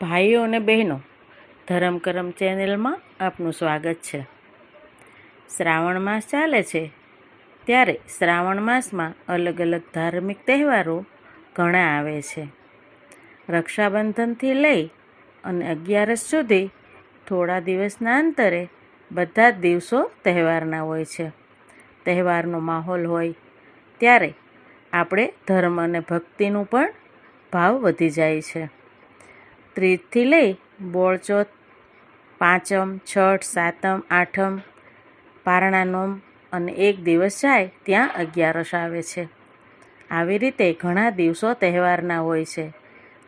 ભાઈઓ અને બહેનો, ધરમ કરમ ચેનલમાં આપનું સ્વાગત છે. શ્રાવણ માસ ચાલે છે, ત્યારે શ્રાવણ માસમાં અલગ અલગ ધાર્મિક તહેવારો ઘણા આવે છે. રક્ષાબંધનથી લઈ અને અગિયારસ સુધી થોડા દિવસના અંતરે બધા જ દિવસો તહેવારના હોય છે. તહેવારનો માહોલ હોય, ત્યારે આપણે ધર્મ અને ભક્તિનું પણ ભાવ વધી જાય છે. ત્રીજથી લઈ બોળચોથ પાંચમ, છઠ, સાતમ, આઠમ પારણાનોમ અને એક દિવસ જાય ત્યાં અગિયારસ આવે છે. આવી રીતે ઘણા દિવસો તહેવારના હોય છે.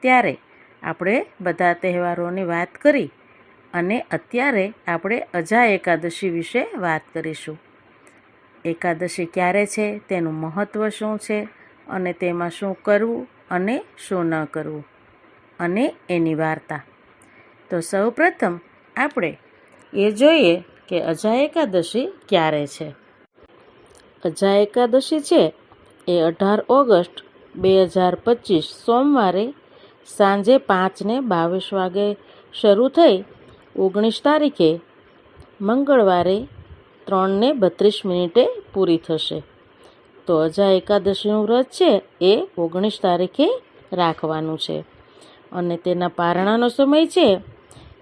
ત્યારે આપણે બધા તહેવારોની વાત કરી અને અત્યારે આપણે અજા એકાદશી વિશે વાત કરીશું. એકાદશી ક્યારે છે, તેનું મહત્ત્વ શું છે અને તેમાં શું કરવું અને શું ન કરવું? અને એની વાર્તા. તો સૌ પ્રથમ આપણે એ જોઈએ કે અજા એકાદશી ક્યારે છે. અજા એકાદશી છે એ અઢાર ઓગસ્ટ બે હજાર પચીસ સોમવારે સાંજે પાંચને બાવીસ વાગે શરૂ થઈ ઓગણીસ તારીખે મંગળવારે ત્રણને બત્રીસ મિનિટે પૂરી થશે. તો અજા એકાદશીનું વ્રત છે એ ઓગણીસ તારીખે રાખવાનું છે. અને તેના પારણાનો સમય છે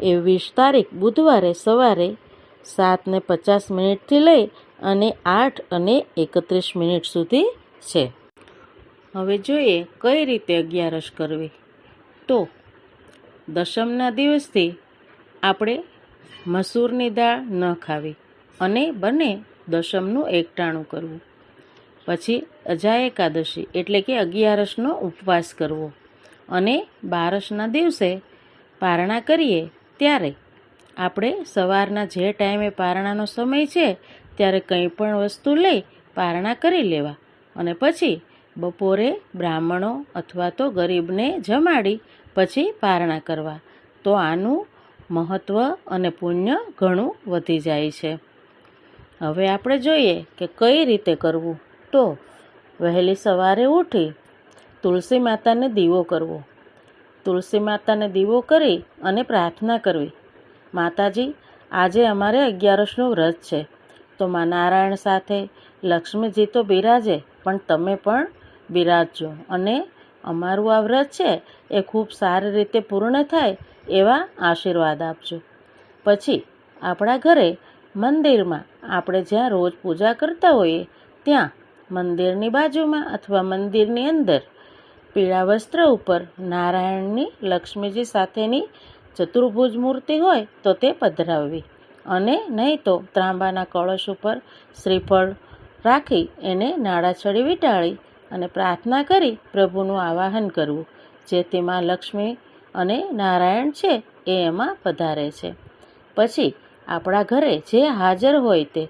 એ વીસ તારીખ બુધવારે સવારે સાતને પચાસ મિનિટથી લઈ અને આઠ અને એકત્રીસ મિનિટ સુધી છે. હવે જોઈએ કઈ રીતે અગિયારસ કરવી. તો દશમના દિવસથી આપણે મસૂરની દાળ ન ખાવી અને બને દશમનું એકટાણું કરવું. પછી અજા એકાદશી એટલે કે અગિયારસનો ઉપવાસ કરવો. અને બારસના દિવસે પારણા કરીએ ત્યારે આપણે સવારના જે ટાઈમે પારણાનો સમય છે ત્યારે કંઈ પણ વસ્તુ લઈ પારણા કરી લેવા અને પછી બપોરે બ્રાહ્મણો અથવા તો ગરીબને જમાડી પછી પારણા કરવા. તો આનું મહત્ત્વ અને પુણ્ય ઘણું વધી જાય છે. હવે આપણે જોઈએ કે કઈ રીતે કરવું. તો વહેલી સવારે ઉઠી તુલસી માતાને દીવો કરવો. તુલસી માતાને દીવો કરી અને પ્રાર્થના કરવી. માતાજી, આજે અમારે અગિયારસનું વ્રત છે. તો મા નારાયણ સાથે લક્ષ્મીજી તો બિરાજે, પણ તમે પણ બિરાજજો. અને અમારું આ વ્રત છે, એ ખૂબ સારી રીતે પૂર્ણ થાય એવા આશીર્વાદ આપજો. પછી આપણા ઘરે મંદિરમાં આપણે જ્યાં રોજ પૂજા કરતા હોઈએ, ત્યાં મંદિરની બાજુમાં અથવા મંદિરની અંદર પીળા વસ્ત્ર ઉપર નારાયણની, લક્ષ્મીજી સાથેની ચતુર્ભુજ મૂર્તિ હોય તો તે પધરાવવી. અને નહીં તો ત્રાંબાના કળશ ઉપર શ્રીફળ રાખી એને નાળાછડી વીંટાળી અને પ્રાર્થના કરી પ્રભુનું આવાહન કરવું જેથી માં લક્ષ્મી અને નારાયણ છે એ એમાં પધારે છે. પછી આપણા ઘરે જે હાજર હોય તે,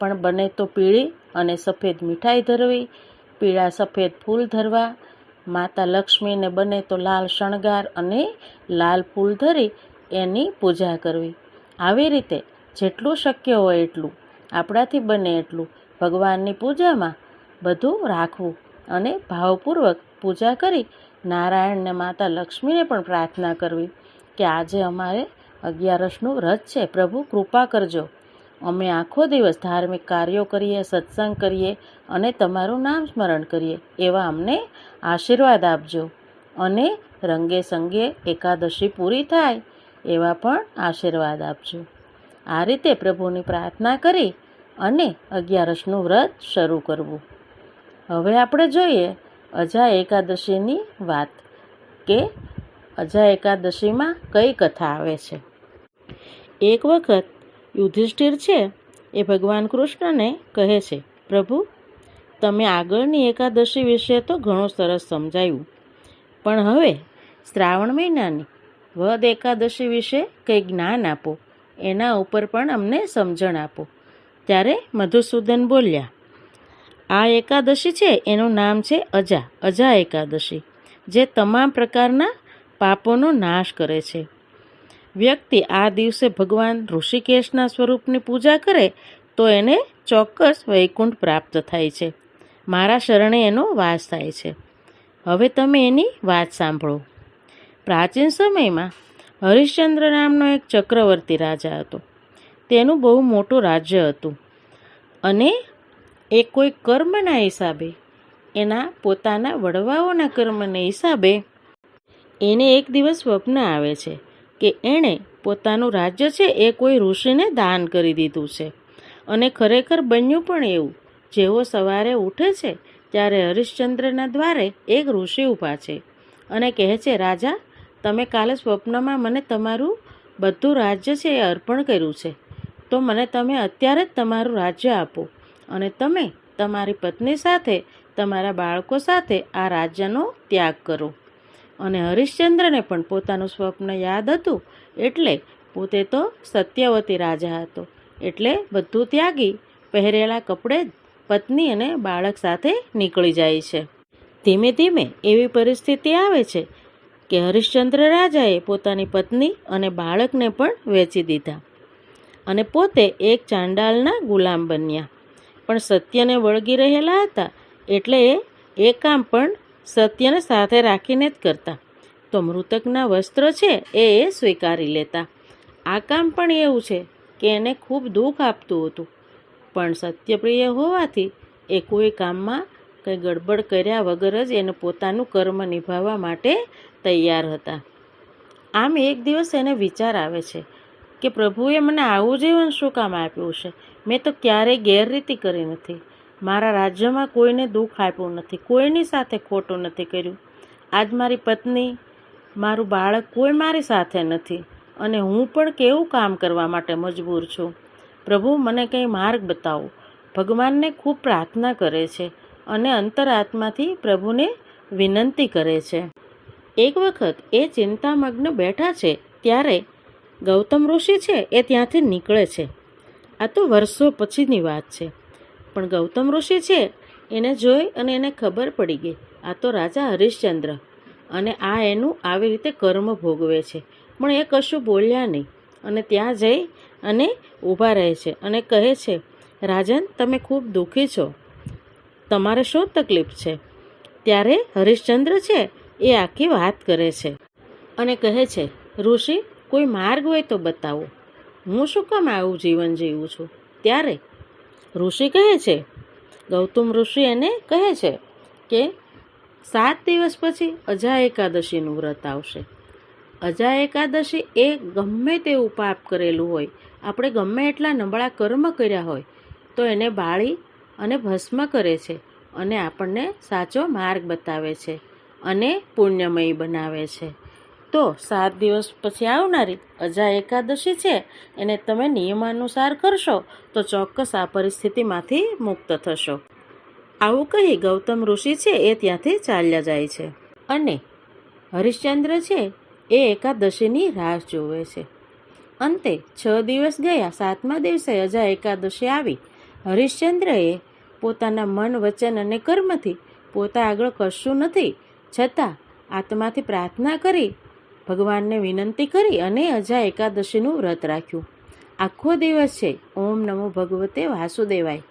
પણ બને તો પીળી અને સફેદ મીઠાઈ ધરવી, પીળા સફેદ ફૂલ ધરવા માતા લક્ષ્મીને બને તો લાલ શણગાર અને લાલ ફૂલ ધરી એની પૂજા કરવી. આવી રીતે જેટલું શક્ય હોય એટલું, આપણાથી બને એટલું, ભગવાનની પૂજામાં બધું રાખવું અને ભાવપૂર્વક પૂજા કરી નારાયણને માતા લક્ષ્મીને પણ પ્રાર્થના કરવી કે આજે અમારે અગિયારસનું વ્રત છે. પ્રભુ, કૃપા કરજો. અમે આખો દિવસ ધાર્મિક કાર્યો કરીએ, સત્સંગ કરીએ અને તમારું નામ સ્મરણ કરીએ, એવા અમને આશીર્વાદ આપજો. અને રંગે સંગે એકાદશી પૂરી થાય, એવા પણ આશીર્વાદ આપજો. આ રીતે પ્રભુની પ્રાર્થના કરી અને અગિયારસનું વ્રત શરૂ કરવું. હવે આપણે જોઈએ અજા એકાદશીની વાત કે અજા એકાદશીમાં કઈ કથા આવે છે. એક વખત યુધિષ્ઠિર છે એ ભગવાન કૃષ્ણને કહે છે, પ્રભુ, તમે આગળની એકાદશી વિશે તો ઘણું સરસ સમજાયું. પણ હવે શ્રાવણ મહિનાની વદ એકાદશી વિશે કંઈ જ્ઞાન આપો. એના ઉપર પણ અમને સમજણ આપો. ત્યારે મધુસૂદન બોલ્યા, આ એકાદશી છે એનું નામ છે અજા અજા એકાદશી, જે તમામ પ્રકારના પાપોનો નાશ કરે છે. વ્યક્તિ આ દિવસે ભગવાન ઋષિકેશના સ્વરૂપની પૂજા કરે, તો એને ચોક્કસ વૈકુંઠ પ્રાપ્ત થાય છે. મારા શરણે એનો વાસ થાય છે. હવે તમે એની વાત સાંભળો. પ્રાચીન સમયમાં હરિશ્ચંદ્ર નામનો એક ચક્રવર્તી રાજા હતો. તેનું બહુ મોટું રાજ્ય હતું. અને એ કોઈ કર્મના હિસાબે, એના પોતાના વડવાઓના કર્મને હિસાબે, એને એક દિવસ સ્વપ્ન આવે છે. કે એણે પોતાનું રાજ્ય છે એ કોઈ ઋષિને દાન કરી દીધું છે. અને ખરેખર બન્યું પણ એવું. જેવો સવારે ઉઠે છે, ત્યારે હરિશ્ચંદ્રના દ્વારે એક ઋષિ ઊભા છે અને કહે છે, રાજા, તમે કાલે સ્વપ્નમાં મને તમારું બધું રાજ્ય છે એ અર્પણ કર્યું છે. તો મને તમે અત્યારે જ તમારું રાજ્ય આપો અને તમે તમારી પત્ની સાથે, તમારા બાળકો સાથે આ રાજ્યનો ત્યાગ કરો. અને હરિશ્ચંદ્રને પણ પોતાનું સ્વપ્ન યાદ હતું એટલે પોતે તો સત્યવતી રાજા હતો. એટલે બધું ત્યાગી પહેરેલા કપડે પત્ની અને બાળક સાથે નીકળી જાય છે. ધીમે ધીમે એવી પરિસ્થિતિ આવે છે કે હરિશ્ચંદ્ર રાજાએ પોતાની પત્ની અને બાળકને પણ વેચી દીધા અને પોતે એક ચાંડાલના ગુલામ બન્યા. પણ સત્યને વળગી રહેલા હતા એટલે એ કામ પણ સત્યને સાથે રાખીને જ કરતા. તો મૃતકના વસ્ત્ર છે એ એ સ્વીકારી લેતા. આ કામ પણ એવું છે કે એને ખૂબ દુઃખ આપતું હતું. પણ સત્યપ્રિય હોવાથી એ કોઈ કામમાં કંઈ ગડબડ કર્યા વગર જ એને પોતાનું કર્મ નિભાવવા માટે તૈયાર હતા. આમ એક દિવસ એને વિચાર આવે છે કે પ્રભુએ મને આવું જીવન શું કામ આપ્યું છે? મેં તો ક્યારેય ગેરરીતિ કરી નથી. મારા રાજ્યમાં કોઈને દુઃખ આપ્યું નથી, કોઈની સાથે ખોટું નથી કર્યું. આજ મારી પત્ની, મારું બાળક કોઈ મારી સાથે નથી અને હું પણ કેવું કામ કરવા માટે મજબૂર છું? પ્રભુ, મને કંઈ માર્ગ બતાવો. ભગવાનને ખૂબ પ્રાર્થના કરે છે અને અંતરાત્માથી પ્રભુને વિનંતી કરે છે. એક વખત એ ચિંતામગ્ન બેઠા છે ત્યારે ગૌતમ ઋષિ છે એ ત્યાંથી નીકળે છે. આ તો વર્ષો પછીની વાત છે. પણ ગૌતમ ઋષિ છે, એને જોઈ અને એને ખબર પડી ગઈ. આ તો રાજા હરિશ્ચંદ્ર. અને આ એનું આવી રીતે કર્મ ભોગવે છે. પણ એ કશું બોલ્યા નહીં. અને ત્યાં જઈ અને ઊભા રહે છે અને કહે છે, રાજન, તમે ખૂબ દુઃખી છો. તમારે શું તકલીફ છે? ત્યારે હરિશ્ચંદ્ર છે, એ આખી વાત કરે છે. અને કહે છે, ઋષિ, કોઈ માર્ગ હોય તો બતાવો. હું શું કામ આવું જીવન જીવું છું? ત્યારે ઋષિ કહે છે, ગૌતમ ઋષિ એને કહે છે કે, સાત દિવસ પછી અજા એકાદશીનું વ્રત આવશે. અજા એકાદશી એ ગમે તેવું પાપ કરેલું હોય, આપણે ગમે એટલા નબળા કર્મ કર્યા હોય, તો એને બાળી અને ભસ્મ કરે છે અને આપણને સાચો માર્ગ બતાવે છે અને પુણ્યમય બનાવે છે. તો સાત દિવસ પછી આવનારી અજા એકાદશી છે, એને તમે નિયમાનુસાર કરશો તો ચોક્કસ આ પરિસ્થિતિમાંથી મુક્ત થશો. આવું કહી ગૌતમ ઋષિ છે એ ત્યાંથી ચાલ્યા જાય છે. અને હરિશ્ચંદ્ર છે એ એકાદશીની રાહ જોવે છે. અંતે છ દિવસ ગયા સાતમા દિવસે અજા એકાદશી આવી. હરિશ્ચંદ્રએ પોતાના મન, વચન અને કર્મથી પોતા આગળ કશું નથી, છતાં આત્માથી પ્રાર્થના કરી ભગવાનને વિનંતી કરી અને અજા એકાદશીનું વ્રત રાખ્યું. આખો દિવસ છે. ઓમ નમો ભગવતે વાસુદેવાય.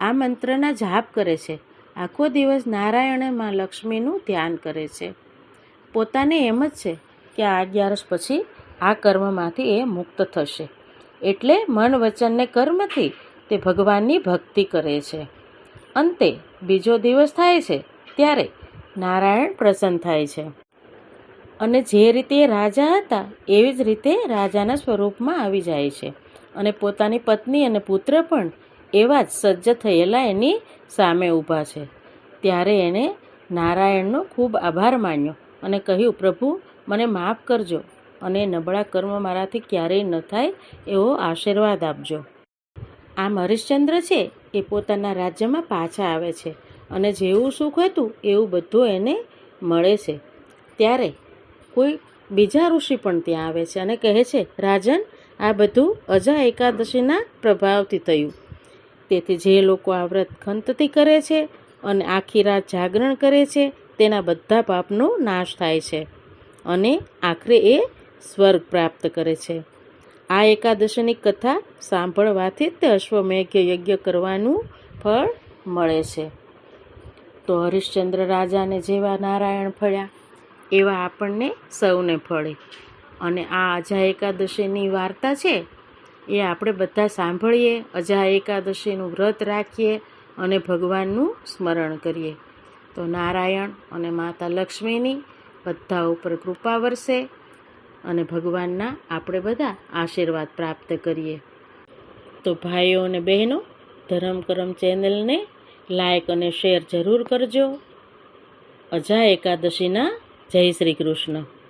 આ મંત્રના જાપ કરે છે. આખો દિવસ નારાયણમાં લક્ષ્મીનું ધ્યાન કરે છે. પોતાને એમ જ છે કે આ અગિયારસ પછી આ કર્મમાંથી એ મુક્ત થશે. એટલે મન વચનને કર્મથી તે ભગવાનની ભક્તિ કરે છે. અંતે બીજો દિવસ થાય છે ત્યારે નારાયણ પ્રસન્ન થાય છે. અને જે રીતે રાજા હતા, એવી જ રીતે રાજાના સ્વરૂપમાં આવી જાય છે. અને પોતાની પત્ની અને પુત્ર પણ એવા જ સજ્જ થયેલા એની સામે ઊભા છે. ત્યારે એણે નારાયણનો ખૂબ આભાર માન્યો અને કહ્યું, પ્રભુ, મને માફ કરજો અને નબળા કર્મ મારાથી ક્યારેય ન થાય એવો આશીર્વાદ આપજો. આમ હરિશ્ચંદ્ર છે એ પોતાના રાજ્યમાં પાછા આવે છે અને જેવું સુખ હતું એવું બધું એને મળે છે. ત્યારે કોઈ બીજા ઋષિ પણ ત્યાં આવે છે અને કહે છે, રાજન, આ બધું અજા એકાદશીના પ્રભાવથી થયું. તેથી જે લોકો આ વ્રત ખંતથી કરે છે અને આખી રાત જાગરણ કરે છે, તેના બધા પાપનો નાશ થાય છે અને આખરે એ સ્વર્ગ પ્રાપ્ત કરે છે. આ એકાદશીની કથા સાંભળવાથી તે અશ્વમેઘ યજ્ઞ કરવાનું ફળ મળે છે. તો હરિશ્ચંદ્ર રાજાને જેવા નારાયણ ફળ્યા. એવા આપણને સૌને ફળે. અને આ અજા એકાદશીની વાર્તા છે, એ આપણે બધા સાંભળીએ અજા એકાદશીનું વ્રત રાખીએ અને ભગવાનનું સ્મરણ કરીએ. તો નારાયણ અને માતા લક્ષ્મીની બધા ઉપર કૃપા વરસે અને ભગવાનના આપણે બધા આશીર્વાદ પ્રાપ્ત કરીએ. તો ભાઈઓ અને બહેનો, ધરમ કરમ ચેનલને લાઈક અને શેર જરૂર કરજો. અજા એકાદશીના જય શ્રી કૃષ્ણ.